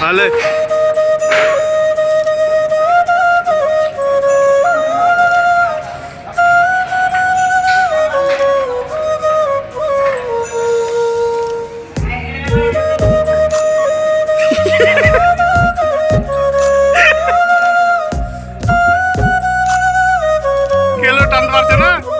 Ale... Kilo tanpa sana.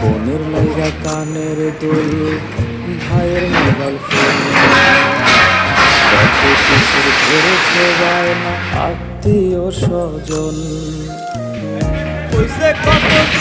বোনের লাইগা কানের দোল ভাইয়ের মোবাইল ফোন। আত্মীয় স্বজন। কত